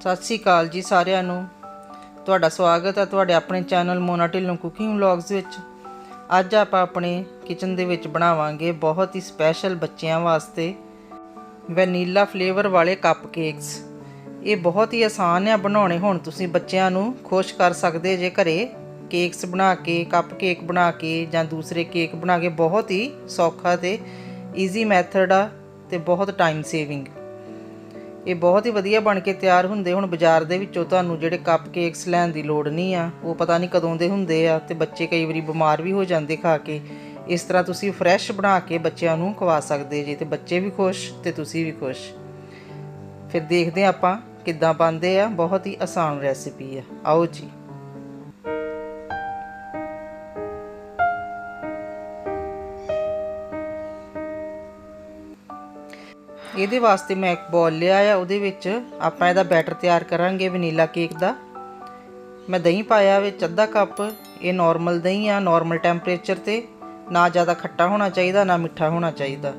ਸਤਿ ਸ੍ਰੀ ਅਕਾਲ ਜੀ ਸਾਰਿਆਂ ਨੂੰ। ਤੁਹਾਡਾ ਸਵਾਗਤ ਹੈ ਤੁਹਾਡੇ ਆਪਣੇ channel Mona Dhillon cooking vlogs ਵਿੱਚ। ਅੱਜ ਆਪਾਂ ਆਪਣੇ ਕਿਚਨ ਦੇ ਵਿੱਚ ਬਣਾਵਾਂਗੇ ਬਹੁਤ ਹੀ ਸਪੈਸ਼ਲ ਬੱਚਿਆਂ ਵਾਸਤੇ ਵੈਨੀਲਾ ਫਲੇਵਰ ਵਾਲੇ ਕੱਪ ਕੇਕਸ ਇਹ ਬਹੁਤ ਹੀ ਆਸਾਨ ਆ ਬਣਾਉਣੇ ਹੁਣ ਤੁਸੀਂ ਬੱਚਿਆਂ ਨੂੰ ਖੁਸ਼ ਕਰ ਸਕਦੇ ਜੇ ਘਰੇ ਕੇਕਸ ਬਣਾ ਕੇ ਕੱਪ ਕੇਕ ਬਣਾ ਕੇ ਜਾਂ ਦੂਸਰੇ ਕੇਕ ਬਣਾ ਕੇ ਬਹੁਤ ਹੀ ਸੌਖਾ ਤੇ ਈਜ਼ੀ ਮੈਥਡ ਆ ਤੇ ਬਹੁਤ ਟਾਈਮ ਸੇਵਿੰਗ ਇਹ ਬਹੁਤ ਹੀ ਵਧੀਆ ਬਣ ਕੇ ਤਿਆਰ ਹੁੰਦੇ ਹੁਣ ਬਾਜ਼ਾਰ ਦੇ ਵਿੱਚੋਂ ਤੁਹਾਨੂੰ ਜਿਹੜੇ ਕੱਪ ਕੇਕਸ ਲੈਣ ਦੀ ਲੋੜ ਨਹੀਂ ਆ, ਉਹ ਪਤਾ ਨਹੀਂ ਕਦੋਂ ਦੇ ਹੁੰਦੇ ਆ ਤੇ ਬੱਚੇ ਕਈ ਵਾਰੀ ਬਿਮਾਰ ਵੀ ਹੋ ਜਾਂਦੇ ਖਾ ਕੇ। ਇਸ ਤਰ੍ਹਾਂ ਤੁਸੀਂ ਫਰੈਸ਼ ਬਣਾ ਕੇ ਬੱਚਿਆਂ ਨੂੰ ਖਵਾ ਸਕਦੇ ਜੀ ਤੇ ਬੱਚੇ ਵੀ ਖੁਸ਼ ਤੇ ਤੁਸੀਂ ਵੀ ਖੁਸ਼। ਫਿਰ ਦੇਖਦੇ ਹਾਂ ਆਪਾਂ ਕਿੱਦਾਂ ਬਣਦੇ ਆ, ਬਹੁਤ ਹੀ ਆਸਾਨ ਰੈਸਿਪੀ ਆ। ਆਓ ਜੀ। ਇਹਦੇ ਵਾਸਤੇ ਮੈਂ ਇੱਕ ਬੋਲ ਲਿਆ ਆ, ਉਹਦੇ ਵਿੱਚ ਆਪਾਂ ਇਹਦਾ ਬੈਟਰ ਤਿਆਰ ਕਰਾਂਗੇ ਵਨੀਲਾ ਕੇਕ ਦਾ। ਮੈਂ ਦਹੀਂ ਪਾਇਆ ਵਿੱਚ ਅੱਧਾ ਕੱਪ ਇਹ ਨਾਰਮਲ ਦਹੀਂ ਆ ਨਾਰਮਲ ਟੈਂਪਰੇਚਰ ਤੇ। ਨਾ ਜ਼ਿਆਦਾ ਖੱਟਾ ਹੋਣਾ ਚਾਹੀਦਾ, ਨਾ ਮਿੱਠਾ ਹੋਣਾ ਚਾਹੀਦਾ।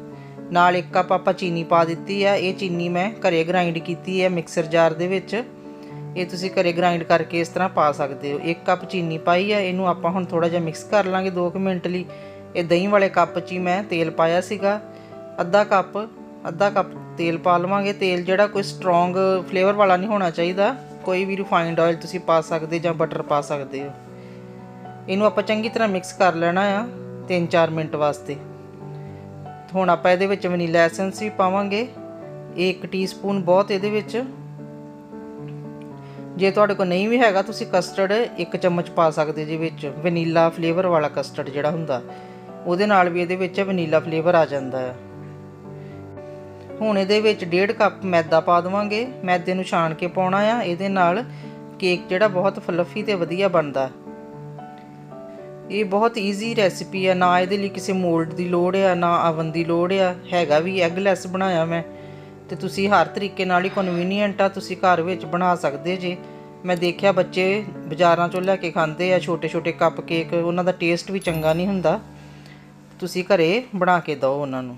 ਨਾਲ ਇੱਕ ਕੱਪ ਆਪਾਂ ਚੀਨੀ ਪਾ ਦਿੱਤੀ ਆ, ਇਹ ਚੀਨੀ ਮੈਂ ਘਰੇ ਗ੍ਰਾਈਂਡ ਕੀਤੀ ਹੈ ਮਿਕਸਰ ਜਾਰ ਦੇ ਵਿੱਚ। ਇਹ ਤੁਸੀਂ ਘਰੇ ਗ੍ਰਾਈਂਡ ਕਰਕੇ ਇਸ ਤਰ੍ਹਾਂ ਪਾ ਸਕਦੇ ਹੋ। ਇੱਕ ਕੱਪ ਚੀਨੀ ਪਾਈ ਆ, ਇਹਨੂੰ ਆਪਾਂ ਹੁਣ ਥੋੜਾ ਜਿਹਾ ਮਿਕਸ ਕਰ ਲਾਂਗੇ 2 ਮਿੰਟ ਲਈ। ਇਹ ਦਹੀਂ ਵਾਲੇ ਕੱਪ 'ਚ ਹੀ ਮੈਂ ਤੇਲ ਪਾਇਆ ਸੀਗਾ। ਅੱਧਾ ਕੱਪ ਅੱਧਾ ਕੱਪ ਤੇਲ ਪਾ ਲਵਾਂਗੇ। ਤੇਲ ਜਿਹੜਾ ਕੋਈ ਸਟਰੋਂਗ ਫਲੇਵਰ ਵਾਲਾ ਨਹੀਂ ਹੋਣਾ ਚਾਹੀਦਾ। ਕੋਈ ਵੀ ਰਿਫਾਈਨਡ ਆਇਲ ਤੁਸੀਂ ਪਾ ਸਕਦੇ ਜਾਂ ਬਟਰ ਪਾ ਸਕਦੇ ਹੋ। ਇਹਨੂੰ ਆਪਾਂ ਚੰਗੀ ਤਰ੍ਹਾਂ ਮਿਕਸ ਕਰ ਲੈਣਾ ਆ 3-4 ਮਿੰਟ ਵਾਸਤੇ। ਹੁਣ ਆਪਾਂ ਇਹਦੇ ਵਿੱਚ ਵਨੀਲਾ ਐਸੈਂਸ ਵੀ ਪਾਵਾਂਗੇ। 1 ਟੀਸਪੂਨ ਬਹੁਤ ਇਹਦੇ ਵਿੱਚ। ਜੇ ਤੁਹਾਡੇ ਕੋਲ ਨਹੀਂ ਵੀ ਹੈਗਾ ਤੁਸੀਂ ਕਸਟਰਡ ਇੱਕ ਚਮਚ ਪਾ ਸਕਦੇ ਜੀ ਵਿੱਚ। ਵਨੀਲਾ ਫਲੇਵਰ ਵਾਲਾ ਕਸਟਰਡ ਜਿਹੜਾ ਹੁੰਦਾ। ਉਹਦੇ ਨਾਲ ਵੀ ਇਹਦੇ ਵਿੱਚ ਵਨੀਲਾ ਫਲੇਵਰ ਆ ਜਾਂਦਾ ਹੈ ਹੁਣ ਇਹਦੇ ਵਿੱਚ ਡੇਢ ਕੱਪ ਮੈਦਾ ਪਾ ਦਵਾਂਗੇ। ਮੈਦੇ ਨੂੰ ਛਾਣ ਕੇ ਪਾਉਣਾ ਆ। ਇਹਦੇ ਨਾਲ ਕੇਕ ਜਿਹੜਾ ਬਹੁਤ ਫਲਫੀ ਤੇ ਵਧੀਆ ਬਣਦਾ। ਇਹ ਬਹੁਤ ਈਜ਼ੀ ਰੈਸਿਪੀ ਆ। ਨਾ ਇਹਦੇ ਲਈ ਕਿਸੇ ਮੋਲਡ ਦੀ ਲੋੜ ਆ, ਨਾ ਅਵਨ ਦੀ ਲੋੜ ਆ। ਹੈਗਾ ਵੀ ਐਗਲੈਸ ਬਣਾਇਆ ਮੈਂ। ਤੇ ਤੁਸੀਂ ਹਰ ਤਰੀਕੇ ਨਾਲ ਹੀ ਕਨਵੀਨੀਅੰਟ ਆ। ਤੁਸੀਂ ਘਰ ਵਿੱਚ ਬਣਾ ਸਕਦੇ ਜੇ। ਮੈਂ ਦੇਖਿਆ ਬੱਚੇ ਬਾਜ਼ਾਰਾਂ ਚੋਂ ਲੈ ਕੇ ਖਾਂਦੇ ਆ। ਛੋਟੇ ਛੋਟੇ ਕੱਪ ਕੇਕ ਉਹਨਾਂ ਦਾ ਟੇਸਟ ਵੀ ਚੰਗਾ ਨਹੀਂ ਹੁੰਦਾ। ਤੁਸੀਂ ਘਰੇ ਬਣਾ ਕੇ ਦਿਓ ਉਹਨਾਂ ਨੂੰ।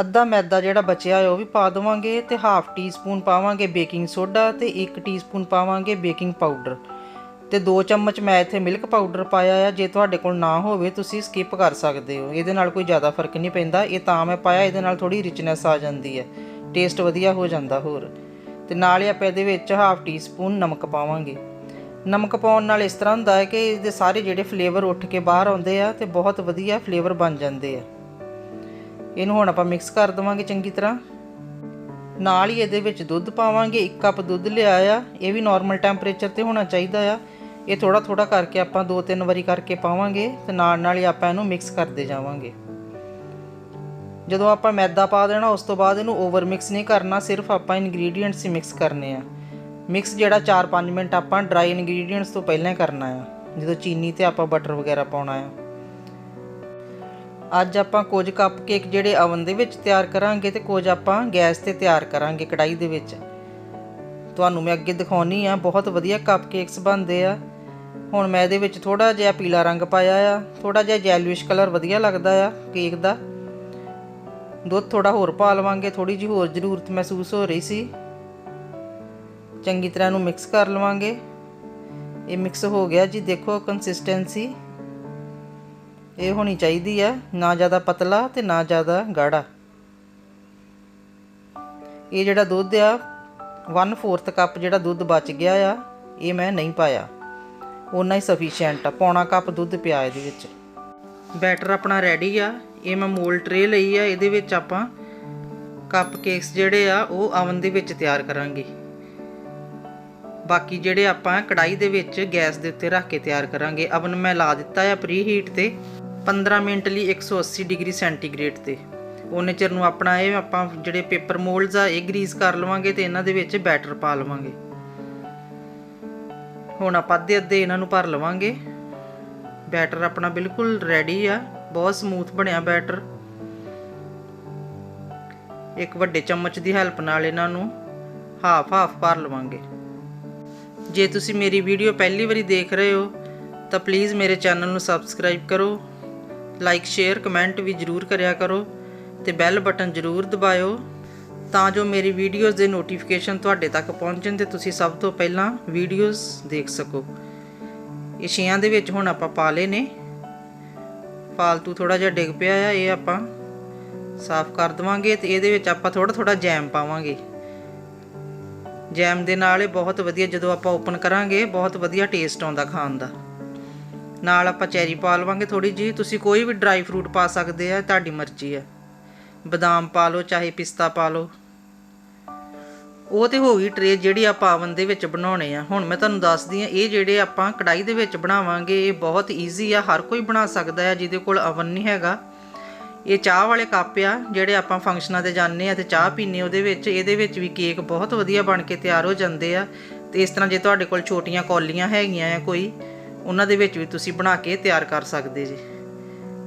ਅੱਧਾ ਮੈਦਾ ਜਿਹੜਾ ਬਚਿਆ ਹੈ ਉਹ ਵੀ ਪਾ ਦਵਾਂਗੇ ਤੇ ਹਾਫ ਟੀ ਸਪੂਨ ਪਾਵਾਂਗੇ ਬੇਕਿੰਗ ਸੋਡਾ ਤੇ 1 ਟੀ ਸਪੂਨ ਪਾਵਾਂਗੇ ਬੇਕਿੰਗ ਪਾਊਡਰ ਤੇ 2 ਚਮਚ ਮੈਂ ਇੱਥੇ ਮਿਲਕ ਪਾਊਡਰ ਪਾਇਆ ਆ, ਜੇ ਤੁਹਾਡੇ ਕੋਲ ਨਾ ਹੋਵੇ ਤੁਸੀਂ ਸਕਿਪ ਕਰ ਸਕਦੇ ਹੋ। ਇਹਦੇ ਨਾਲ ਕੋਈ ਜ਼ਿਆਦਾ ਫ਼ਰਕ ਨਹੀਂ ਪੈਂਦਾ, ਇਹ ਤਾਂ ਮੈਂ ਪਾਇਆ, ਇਹਦੇ ਨਾਲ ਥੋੜੀ ਰਿਚਨੈਸ ਆ ਜਾਂਦੀ ਹੈ ਟੇਸਟ ਵਧੀਆ ਹੋ ਜਾਂਦਾ ਹੋਰ। ਤੇ ਨਾਲ ਹੀ ਆਪਾਂ ਇਹਦੇ ਵਿੱਚ ਹਾਫ ਟੀ ਸਪੂਨ ਨਮਕ ਪਾਵਾਂਗੇ। ਨਮਕ ਪਾਉਣ ਨਾਲ ਇਸ ਤਰ੍ਹਾਂ ਹੁੰਦਾ ਹੈ ਕਿ ਇਹਦੇ ਸਾਰੇ ਜਿਹੜੇ ਫਲੇਵਰ ਉੱਠ ਕੇ ਬਾਹਰ ਆਉਂਦੇ ਆ ਤੇ ਬਹੁਤ ਵਧੀਆ ਫਲੇਵਰ ਬਣ ਜਾਂਦੇ ਆ। ਇਹਨੂੰ ਹੁਣ ਆਪਾਂ ਮਿਕਸ ਕਰ ਦਵਾਂਗੇ ਚੰਗੀ ਤਰ੍ਹਾਂ। ਨਾਲ ਹੀ ਇਹਦੇ ਵਿੱਚ ਦੁੱਧ ਪਾਵਾਂਗੇ 1 ਕੱਪ ਦੁੱਧ ਲਿਆ ਆ। ਇਹ ਵੀ ਨਾਰਮਲ ਟੈਂਪਰੇਚਰ ਤੇ ਹੋਣਾ ਚਾਹੀਦਾ ਆ। ਇਹ ਥੋੜਾ ਥੋੜਾ ਕਰਕੇ ਆਪਾਂ ਦੋ ਤਿੰਨ ਵਾਰੀ ਕਰਕੇ ਪਾਵਾਂਗੇ ਤੇ ਨਾਲ ਨਾਲ ਹੀ ਆਪਾਂ ਇਹਨੂੰ ਮਿਕਸ ਕਰਦੇ ਜਾਵਾਂਗੇ। ਜਦੋਂ ਆਪਾਂ ਮੈਦਾ ਪਾ ਦੇਣਾ, ਉਸ ਤੋਂ ਬਾਅਦ ਇਹਨੂੰ ਓਵਰ ਮਿਕਸ ਨਹੀਂ ਕਰਨਾ, ਸਿਰਫ ਆਪਾਂ ਇਨਗਰੀਡੀਅੰਟਸ ਹੀ ਮਿਕਸ ਕਰਨੇ ਆ। ਮਿਕਸ ਜਿਹੜਾ 4-5 ਮਿੰਟ ਆਪਾਂ ਡਰਾਈ ਇਨਗਰੀਡੀਅੰਟਸ ਤੋਂ ਪਹਿਲਾਂ ਕਰਨਾ ਆ। ਜਦੋਂ ਚੀਨੀ ਤੇ ਆਪਾਂ ਬਟਰ ਵਗੈਰਾ ਪਾਉਣਾ ਆ। ਅੱਜ ਆਪਾਂ ਕੁਝ ਕੱਪ ਕੇਕ ਜਿਹੜੇ ਅਵਨ ਦੇ ਵਿੱਚ ਤਿਆਰ ਕਰਾਂਗੇ ਤੇ ਕੁਝ ਆਪਾਂ ਗੈਸ ਤੇ ਤਿਆਰ ਕਰਾਂਗੇ ਕੜਾਈ ਦੇ ਵਿੱਚ। ਤੁਹਾਨੂੰ ਮੈਂ ਅੱਗੇ ਦਿਖਾਉਣੀ ਆ, ਬਹੁਤ ਵਧੀਆ ਕੱਪ ਕੇਕਸ ਬਣਦੇ ਆ। ਹੁਣ ਮੈਂ ਇਹਦੇ ਵਿੱਚ ਥੋੜਾ ਜਿਹਾ ਪੀਲਾ ਰੰਗ ਪਾਇਆ ਆ ਥੋੜਾ ਜਿਹਾ ਜੈਲੂਇਸ਼ ਕਲਰ ਵਧੀਆ ਲੱਗਦਾ ਆ ਕੇਕ ਦਾ। ਦੁੱਧ ਥੋੜਾ ਹੋਰ ਪਾ ਲਵਾਂਗੇ ਥੋੜੀ ਜਿਹੀ ਹੋਰ ਜ਼ਰੂਰਤ ਮਹਿਸੂਸ ਹੋ ਰਹੀ ਸੀ। ਚੰਗੀ ਤਰ੍ਹਾਂ ਨੂੰ ਮਿਕਸ ਕਰ ਲਵਾਂਗੇ। ਇਹ ਮਿਕਸ ਹੋ ਗਿਆ ਜੀ, ਦੇਖੋ ਕੰਸਿਸਟੈਂਸੀ ਇਹ ਹੋਣੀ ਚਾਹੀਦੀ ਆ ਨਾ ਜ਼ਿਆਦਾ ਪਤਲਾ ਤੇ ਨਾ ਜ਼ਿਆਦਾ ਗਾੜਾ। ਇਹ ਜਿਹੜਾ ਦੁੱਧ ਆ 1/4 ਕੱਪ ਜਿਹੜਾ ਦੁੱਧ ਬਚ ਗਿਆ ਆ, ਇਹ ਮੈਂ ਨਹੀਂ ਪਾਇਆ। ਉਹਨਾਂ ਹੀ ਸਫੀਸ਼ੀਐਂਟ ਆ, ਪੌਣਾ ਕੱਪ ਦੁੱਧ ਪਿਆ ਇਹਦੇ ਵਿੱਚ। ਬੈਟਰ ਆਪਣਾ ਰੈਡੀ ਆ, ਇਹ ਮੈਂ ਮੋਲ ਟਰੇ ਲਈ ਆ, ਇਹਦੇ ਵਿੱਚ ਆਪਾਂ ਕੱਪ ਕੇਕਸ ਜਿਹੜੇ ਆ, ਉਹ ਅਵਨ ਦੇ ਵਿੱਚ ਤਿਆਰ ਕਰਾਂਗੇ। ਬਾਕੀ ਜਿਹੜੇ ਆਪਾਂ ਕੜਾਈ ਦੇ ਵਿੱਚ ਗੈਸ ਦੇ ਉੱਤੇ ਰੱਖ ਕੇ ਤਿਆਰ ਕਰਾਂਗੇ। ਅਵਨ ਮੈਂ ਲਾ ਦਿੱਤਾ ਆ ਪ੍ਰੀ ਹੀਟ ਤੇ। 15 ਮਿੰਟ ਲਈ 180 ਡਿਗਰੀ ਸੈਂਟੀਗ੍ਰੇਡ ਤੇ। ਉਹਨੇ ਚਿਰ ਨੂੰ ਆਪਣਾ ਇਹ ਆਪਾਂ ਜਿਹੜੇ ਪੇਪਰ ਮੋਲਡਸ ਆ, ਇਹ ਗਰੀਸ ਕਰ ਲਵਾਂਗੇ ਤੇ ਇਹਨਾਂ ਦੇ ਵਿੱਚ ਬੈਟਰ ਪਾ ਲਵਾਂਗੇ। ਹੁਣ ਆਪਾਂ ਅੱਧੇ ਅੱਧੇ ਇਹਨਾਂ ਨੂੰ ਭਰ ਲਵਾਂਗੇ। ਬੈਟਰ ਆਪਣਾ ਬਿਲਕੁਲ ਰੈਡੀ ਆ, ਬਹੁਤ ਸਮੂਥ ਬਣਿਆ ਬੈਟਰ। ਇੱਕ ਵੱਡੇ ਚਮਚ ਦੀ ਹੈਲਪ ਨਾਲ ਇਹਨਾਂ ਨੂੰ ਹਾਫ ਹਾਫ ਭਰ ਲਵਾਂਗੇ। ਜੇ ਤੁਸੀਂ ਮੇਰੀ ਵੀਡੀਓ ਪਹਿਲੀ ਵਾਰੀ ਦੇਖ ਰਹੇ ਹੋ, ਤਾਂ ਪਲੀਜ਼ ਮੇਰੇ ਚੈਨਲ ਨੂੰ ਸਬਸਕ੍ਰਾਈਬ ਕਰੋ। ਲਾਈਕ ਸ਼ੇਅਰ ਕਮੈਂਟ ਵੀ ਜਰੂਰ ਕਰਿਆ ਕਰੋ ਤੇ ਬੈਲ ਬਟਨ ਜਰੂਰ ਦਬਾਇਓ ਤਾਂ ਜੋ ਮੇਰੀ ਵੀਡੀਓਜ਼ ਦੇ ਨੋਟੀਫਿਕੇਸ਼ਨ ਤੁਹਾਡੇ ਤੱਕ ਪਹੁੰਚਣ ਤੇ ਤੁਸੀਂ ਸਭ ਤੋਂ ਪਹਿਲਾਂ ਵੀਡੀਓਜ਼ ਦੇਖ ਸਕੋ। ਇਹ ਛੇਆਂ ਦੇ ਵਿੱਚ ਹੁਣ ਆਪਾਂ ਪਾ ਲਏ ਨੇ। ਫਾਲਤੂ ਥੋੜਾ ਜਿਹਾ ਡਿੱਗ ਪਿਆ ਆ, ਇਹ ਆਪਾਂ ਸਾਫ਼ ਕਰ ਦਵਾਂਗੇ ਤੇ ਇਹਦੇ ਵਿੱਚ ਆਪਾਂ ਥੋੜਾ ਥੋੜਾ ਜੈਮ ਪਾਵਾਂਗੇ। ਜੈਮ ਦੇ ਨਾਲ ਇਹ ਬਹੁਤ ਵਧੀਆ ਜਦੋਂ ਆਪਾਂ ਓਪਨ ਕਰਾਂਗੇ, ਬਹੁਤ ਵਧੀਆ ਟੇਸਟ ਆਉਂਦਾ ਖਾਣ ਦਾ। ਨਾਲ ਆਪਾਂ ਚੈਰੀ ਪਾ ਲਵਾਂਗੇ ਥੋੜੀ ਜੀ ਤੁਸੀਂ ਕੋਈ ਵੀ ਡਰਾਈ ਫਰੂਟ ਪਾ ਸਕਦੇ ਆ, ਤੁਹਾਡੀ ਮਰਜ਼ੀ ਆ। ਬਦਾਮ ਪਾ ਲਓ, ਚਾਹੇ ਪਿਸਤਾ ਪਾ ਲਓ। ਉਹ ਤੇ ਹੋ ਗਈ ਟਰੇ ਜਿਹੜੀ ਆਪਾਂ ਅਵਨ ਦੇ ਵਿੱਚ ਬਣਾਉਣੇ ਆ। ਹੁਣ ਮੈਂ ਤੁਹਾਨੂੰ ਦੱਸਦੀ ਆ, ਇਹ ਜਿਹੜੇ ਆਪਾਂ ਕੜਾਈ ਦੇ ਵਿੱਚ ਬਣਾਵਾਂਗੇ, ਇਹ ਬਹੁਤ ਈਜ਼ੀ ਆ। ਹਰ ਕੋਈ ਬਣਾ ਸਕਦਾ ਹੈ ਜਿਹਦੇ ਕੋਲ ਅਵਨ ਨਹੀਂ ਹੈਗਾ। ਇਹ ਚਾਹ ਵਾਲੇ ਕੱਪ ਆ, ਜਿਹੜੇ ਆਪਾਂ ਫੰਕਸ਼ਨਾਂ ਤੇ ਜਾਂਦੇ ਆ ਤੇ ਚਾਹ ਪੀਨੇ ਉਹਦੇ ਵਿੱਚ ਇਹਦੇ ਵਿੱਚ ਵੀ ਕੇਕ ਬਹੁਤ ਵਧੀਆ ਬਣ ਕੇ ਤਿਆਰ ਹੋ ਜਾਂਦੇ ਆ। ਤੇ ਇਸ ਤਰ੍ਹਾਂ ਜੇ ਤੁਹਾਡੇ ਕੋਲ ਛੋਟੀਆਂ ਕੌਲੀਆਂ ਹੈਗੀਆਂ ਆ ਕੋਈ ਉਹਨਾਂ ਦੇ ਵਿੱਚ ਵੀ ਤੁਸੀਂ ਬਣਾ ਕੇ ਤਿਆਰ ਕਰ ਸਕਦੇ ਜੀ।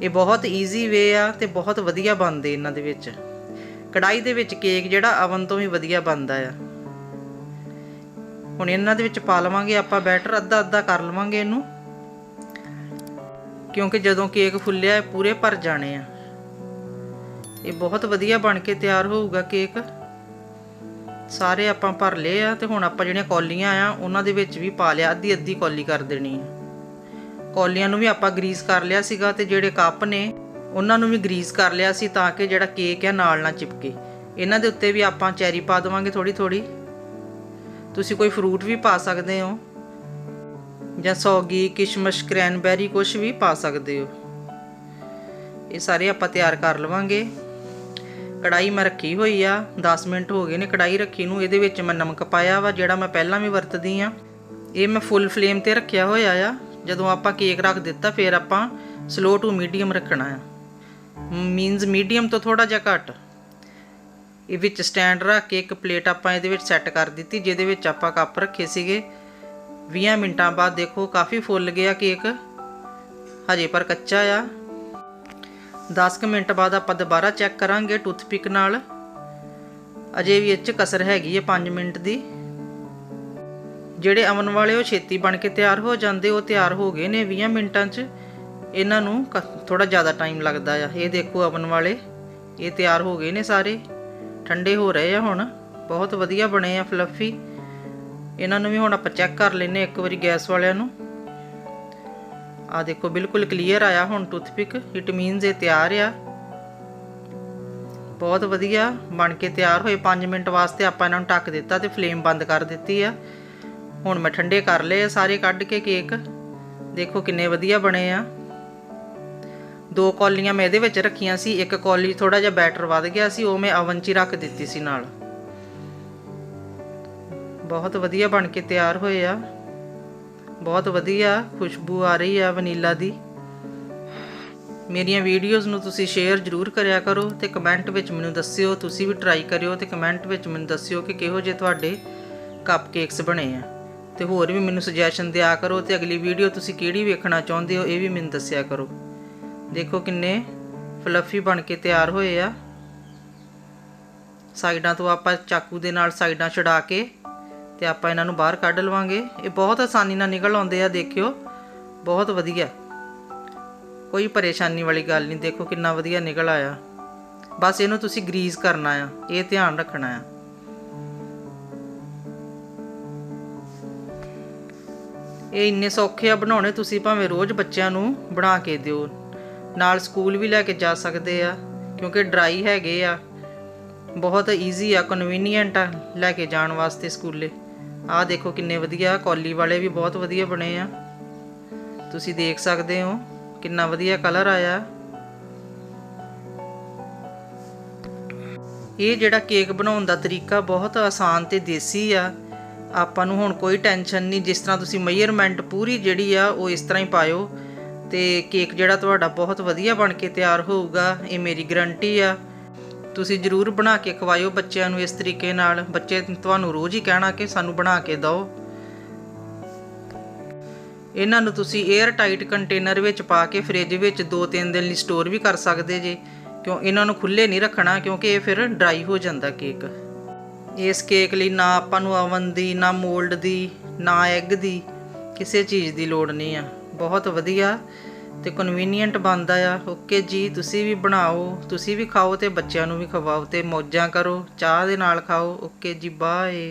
ਇਹ ਬਹੁਤ ਈਜ਼ੀ ਵੇ ਆ ਤੇ ਬਹੁਤ ਵਧੀਆ ਬਣਦੇ ਇਹਨਾਂ ਦੇ ਵਿੱਚ। ਕੜਾਈ ਦੇ ਵਿੱਚ ਕੇਕ ਜਿਹੜਾ ਅਵਨ ਤੋਂ ਵੀ ਵਧੀਆ ਬਣਦਾ ਆ। ਹੁਣ ਇਹਨਾਂ ਦੇ ਵਿੱਚ ਪਾ ਲਵਾਂਗੇ ਆਪਾਂ ਬੈਟਰ ਅੱਧਾ ਅੱਧਾ ਕਰ ਲਵਾਂਗੇ ਇਹਨੂੰ। ਕਿਉਂਕਿ ਜਦੋਂ ਕੇਕ ਫੁੱਲਿਆ ਪੂਰੇ ਭਰ ਜਾਣੇ ਆ। ਇਹ ਬਹੁਤ ਵਧੀਆ ਬਣ ਕੇ ਤਿਆਰ ਹੋਊਗਾ ਕੇਕ ਸਾਰੇ ਆਪਾਂ ਭਰ ਲਏ ਆ ਤੇ ਹੁਣ ਆਪਾਂ ਜਿਹੜੀਆਂ ਕੌਲੀਆਂ ਆ, ਉਹਨਾਂ ਦੇ ਵਿੱਚ ਵੀ ਪਾ ਲਿਆ, ਅੱਧੀ ਅੱਧੀ ਕੌਲੀ ਕਰ ਦੇਣੀ ਆ। ਕੌਲੀਆਂ ਨੂੰ ਵੀ ਆਪਾਂ ਗਰੀਸ ਕਰ ਲਿਆ ਸੀਗਾ ਤੇ ਜਿਹੜੇ ਕੱਪ ਨੇ, ਉਹਨਾਂ ਨੂੰ ਵੀ ਗਰੀਸ ਕਰ ਲਿਆ ਸੀ ਤਾਂ ਕਿ ਜਿਹੜਾ ਕੇਕ ਆ ਨਾਲ ਨਾ ਚਿਪਕੇ। ਇਹਨਾਂ ਦੇ ਉੱਤੇ ਵੀ ਆਪਾਂ ਚੈਰੀ ਪਾ ਦੇਵਾਂਗੇ ਥੋੜੀ ਥੋੜੀ ਤੁਸੀਂ ਕੋਈ ਫਰੂਟ ਵੀ ਪਾ ਸਕਦੇ ਹੋ। ਜਾਂ ਸੌਗੀ, ਕਿਸ਼ਮਿਸ਼, ਕ੍ਰੈਨਬੈਰੀ ਕੁਝ ਵੀ ਪਾ ਸਕਦੇ ਹੋ। ਇਹ ਸਾਰੇ ਆਪਾਂ ਤਿਆਰ ਕਰ ਲਵਾਂਗੇ। ਕੜਾਈ ਮੈਂ ਰੱਖੀ ਹੋਈ ਆ 10 ਮਿੰਟ ਹੋ ਗਏ ਨੇ ਕੜਾਈ ਰੱਖੀ ਨੂੰ, ਇਹਦੇ ਵਿੱਚ ਮੈਂ ਨਮਕ ਪਾਇਆ ਵਾ, ਜਿਹੜਾ ਮੈਂ ਪਹਿਲਾਂ ਵੀ ਵਰਤਦੀ ਆ। ਇਹ ਮੈਂ ਫੁੱਲ ਫਲੇਮ ਤੇ ਰੱਖਿਆ ਹੋਇਆ ਆ। ਜਦੋਂ ਆਪਾਂ ਕੇਕ ਰੱਖ ਦਿੱਤਾ, ਫਿਰ ਆਪਾਂ ਸਲੋ ਟੂ ਮੀਡੀਅਮ ਰੱਖਣਾ ਆ। ਮੀਨਸ ਮੀਡੀਅਮ ਤੋਂ ਥੋੜਾ ਜਿਹਾ ਘੱਟ। ਇਹ ਵਿੱਚ ਸਟੈਂਡ ਰੱਖ ਕੇ ਇੱਕ ਪਲੇਟ ਆਪਾਂ ਇਹਦੇ ਵਿੱਚ ਸੈੱਟ ਕਰ ਦਿੱਤੀ, ਜਿਹਦੇ ਵਿੱਚ ਆਪਾਂ ਕੱਪ ਰੱਖੇ ਸੀਗੇ। 20 ਮਿੰਟਾਂ ਬਾਅਦ ਦੇਖੋ, ਕਾਫੀ ਫੁੱਲ ਗਿਆ ਕੇਕ ਹਜੇ ਪਰ ਕੱਚਾ ਆ। 10 ਕੁ ਮਿੰਟ ਬਾਅਦ ਆਪਾਂ ਦੁਬਾਰਾ ਚੈੱਕ ਕਰਾਂਗੇ ਟੂਥਪਿਕ ਨਾਲ। ਅਜੇ ਵੀ ਇਹ 'ਚ ਕਸਰ ਹੈਗੀ ਹੈ 5 ਮਿੰਟ ਦੀ। ਜਿਹੜੇ ਅਮਨ ਵਾਲੇ ਉਹ ਛੇਤੀ ਬਣ ਕੇ ਤਿਆਰ ਹੋ ਜਾਂਦੇ, ਉਹ ਤਿਆਰ ਹੋ ਗਏ ਨੇ 20 ਮਿੰਟਾਂ 'ਚ। ਇਹਨਾਂ ਨੂੰ ਥੋੜਾ ਜ਼ਿਆਦਾ ਟਾਈਮ ਲੱਗਦਾ ਆ। ਇਹ ਦੇਖੋ ਅਮਨ ਵਾਲੇ, ਇਹ ਤਿਆਰ ਹੋ ਗਏ ਨੇ ਸਾਰੇ। ਠੰਡੇ ਹੋ ਰਹੇ ਆ ਹੁਣ। ਬਹੁਤ ਵਧੀਆ ਬਣੇ ਆ ਫਲੱਫੀ ਇਹਨਾਂ ਨੂੰ ਵੀ ਹੁਣ ਆਪਾਂ ਚੈੱਕ ਕਰ ਲੈਨੇ ਇੱਕ ਵਾਰੀ ਗੈਸ ਵਾਲਿਆਂ ਨੂੰ। ਆ ਦੇਖੋ, ਬਿਲਕੁਲ ਕਲੀਅਰ ਆਇਆ ਹੁਣ ਟੂਥਪਿਕ ਇਟ ਮੀਨਸ ਇਹ ਤਿਆਰ ਆ। ਬਹੁਤ ਵਧੀਆ ਬਣ ਕੇ ਤਿਆਰ ਹੋਏ। 5 ਮਿੰਟ ਵਾਸਤੇ ਆਪਾਂ ਇਹਨਾਂ ਨੂੰ ਢੱਕ ਦਿੱਤਾ ਤੇ ਫਲੇਮ ਬੰਦ ਕਰ ਦਿੱਤੀ ਆ। ਹੁਣ ਮੈਂ ਠੰਡੇ ਕਰ ਲਏ ਆ ਸਾਰੇ ਕੱਢ ਕੇ ਕੇਕ। ਦੇਖੋ ਕਿੰਨੇ ਵਧੀਆ ਬਣੇ ਆ। ਦੋ ਕੌਲੀਆਂ ਮੈਂ ਇਹਦੇ ਵਿੱਚ ਰੱਖੀਆਂ ਸੀ, ਇੱਕ ਕੌਲੀ ਥੋੜਾ ਜਿਹਾ ਬੈਟਰ ਵੱਧ ਗਿਆ ਸੀ, ਉਹ ਮੈਂ ਓਵਨ 'ਚ ਹੀ ਰੱਖ ਦਿੱਤੀ ਸੀ ਨਾਲ। ਬਹੁਤ ਵਧੀਆ ਬਣ ਕੇ ਤਿਆਰ ਹੋਏ ਆ। ਬਹੁਤ ਵਧੀਆ ਖੁਸ਼ਬੂ ਆ ਰਹੀ ਆ ਵਨੀਲਾ ਦੀ। ਮੇਰੀਆਂ ਵੀਡੀਓਜ਼ ਨੂੰ ਤੁਸੀਂ ਸ਼ੇਅਰ ਜ਼ਰੂਰ ਕਰਿਆ ਕਰੋ ਤੇ ਕਮੈਂਟ ਵਿੱਚ ਮੈਨੂੰ ਦੱਸਿਓ। ਤੁਸੀਂ ਵੀ ਟਰਾਈ ਕਰਿਓ ਤੇ ਕਮੈਂਟ ਵਿੱਚ ਮੈਨੂੰ ਦੱਸਿਓ ਕਿ ਕਿਹੋ ਜਿਹੇ ਤੁਹਾਡੇ ਕੱਪ ਕੇਕਸ ਬਣੇ ਆ। ਤੇ ਹੋਰ ਵੀ ਮੈਨੂੰ ਸੁਜੈਸ਼ਨ ਦਿਆ ਕਰੋ ਤੇ ਅਗਲੀ ਵੀਡੀਓ ਤੁਸੀਂ ਕਿਹੜੀ ਵੇਖਣਾ ਚਾਹੁੰਦੇ ਹੋ ਇਹ ਵੀ ਮੈਨੂੰ ਦੱਸਿਆ ਕਰੋ। ਦੇਖੋ ਕਿੰਨੇ ਫਲੱਫੀ ਬਣ ਕੇ ਤਿਆਰ ਹੋਏ ਆ। ਸਾਈਡਾਂ ਤੋਂ ਆਪਾਂ ਚਾਕੂ ਦੇ ਨਾਲ ਸਾਈਡਾਂ ਛਡਾ ਕੇ ਤੇ ਆਪਾਂ ਇਹਨਾਂ ਨੂੰ ਬਾਹਰ ਕੱਢ ਲਵਾਂਗੇ। ਇਹ ਬਹੁਤ ਆਸਾਨੀ ਨਾਲ ਨਿਕਲ ਆਉਂਦੇ ਆ, ਦੇਖਿਓ। ਬਹੁਤ ਵਧੀਆ। ਕੋਈ ਪਰੇਸ਼ਾਨੀ ਵਾਲੀ ਗੱਲ ਨਹੀਂ, ਦੇਖੋ ਕਿੰਨਾ ਵਧੀਆ ਨਿਕਲ ਆਇਆ। ਬਸ ਇਹਨੂੰ ਤੁਸੀਂ ਗਰੀਸ ਕਰਨਾ ਆ, ਇਹ ਧਿਆਨ ਰੱਖਣਾ ਆ। ਇਹ ਇੰਨੇ ਸੌਖੇ ਆ ਬਣਾਉਣੇ, ਤੁਸੀਂ ਭਾਵੇਂ ਰੋਜ਼ ਬੱਚਿਆਂ ਨੂੰ ਬਣਾ ਕੇ ਦਿਓ। ਨਾਲ ਸਕੂਲ ਵੀ ਲੈ ਕੇ ਜਾ ਸਕਦੇ ਆ, ਕਿਉਂਕਿ ਡਰਾਈ ਹੈਗੇ ਆ। ਬਹੁਤ ਈਜ਼ੀ ਆ ਕਨਵੀਨੀਅੰਟ ਆ ਲੈ ਕੇ ਜਾਣ ਵਾਸਤੇ ਸਕੂਲੇ। ਆਹ ਦੇਖੋ ਕਿੰਨੇ ਵਧੀਆ, ਕੌਲੀ ਵਾਲੇ ਵੀ ਬਹੁਤ ਵਧੀਆ ਬਣੇ ਆ। ਤੁਸੀਂ ਦੇਖ ਸਕਦੇ ਹੋ ਕਿੰਨਾ ਵਧੀਆ ਕਲਰ ਆਇਆ। ਇਹ ਜਿਹੜਾ ਕੇਕ ਬਣਾਉਣ ਦਾ ਤਰੀਕਾ ਬਹੁਤ ਆਸਾਨ ਤੇ ਦੇਸੀ ਆ। ਆਪਾਂ ਨੂੰ ਹੁਣ ਕੋਈ ਟੈਨਸ਼ਨ ਨਹੀਂ, ਜਿਸ ਤਰ੍ਹਾਂ ਤੁਸੀਂ ਮੈਜ਼ਰਮੈਂਟ ਪੂਰੀ ਜਿਹੜੀ ਆ ਉਹ ਇਸ ਤਰ੍ਹਾਂ ਹੀ ਪਾਇਓ ਤੇ ਕੇਕ ਜਿਹੜਾ ਤੁਹਾਡਾ ਬਹੁਤ ਵਧੀਆ ਬਣ ਕੇ ਤਿਆਰ ਹੋਊਗਾ, ਇਹ ਮੇਰੀ ਗਰੰਟੀ ਆ। ਤੁਸੀਂ ਜਰੂਰ ਬਣਾ ਕੇ ਖਵਾਇਓ ਬੱਚਿਆਂ ਨੂੰ ਇਸ ਤਰੀਕੇ ਨਾਲ, ਬੱਚੇ ਤੁਹਾਨੂੰ ਰੋਜ਼ ਹੀ ਕਹਿਣਾ ਕਿ ਸਾਨੂੰ ਬਣਾ ਕੇ ਦਿਓ। ਇਹਨਾਂ ਨੂੰ ਤੁਸੀਂ 에ਅਰ ਟਾਈਟ ਕੰਟੇਨਰ ਵਿੱਚ ਪਾ ਕੇ ਫ੍ਰਿਜ ਵਿੱਚ 2-3 ਦਿਨ ਲਈ ਸਟੋਰ ਵੀ ਕਰ ਸਕਦੇ ਜੇ, ਕਿਉਂ ਇਹਨਾਂ ਨੂੰ ਖੁੱਲੇ ਨਹੀਂ ਰੱਖਣਾ, ਕਿਉਂਕਿ ਇਹ ਫਿਰ ਡਰਾਈ ਹੋ ਜਾਂਦਾ ਕੇਕ ਇਸ ਕੇਕ ਲਈ ਨਾ ਆਪਾਂ ਨੂੰ ਓਵਨ ਦੀ, ਨਾ ਮੋਲਡ ਦੀ, ਨਾ ਐਗ ਦੀ ਕਿਸੇ ਚੀਜ਼ ਦੀ ਲੋੜ ਨਹੀਂ ਆ। ਬਹੁਤ ਵਧੀਆ ਤੇ ਕਨਵੀਨੀਅੰਟ ਬਣਦਾ ਆ। ਓਕੇ ਜੀ, ਤੁਸੀਂ ਵੀ ਬਣਾਓ, ਤੁਸੀਂ ਵੀ ਖਾਓ ਤੇ ਬੱਚਿਆਂ ਨੂੰ ਵੀ ਖਵਾਓ ਤੇ ਮੌਜਾਂ ਕਰੋ, ਚਾਹ ਦੇ ਨਾਲ ਖਾਓ। ਓਕੇ ਜੀ, ਬਾਏ।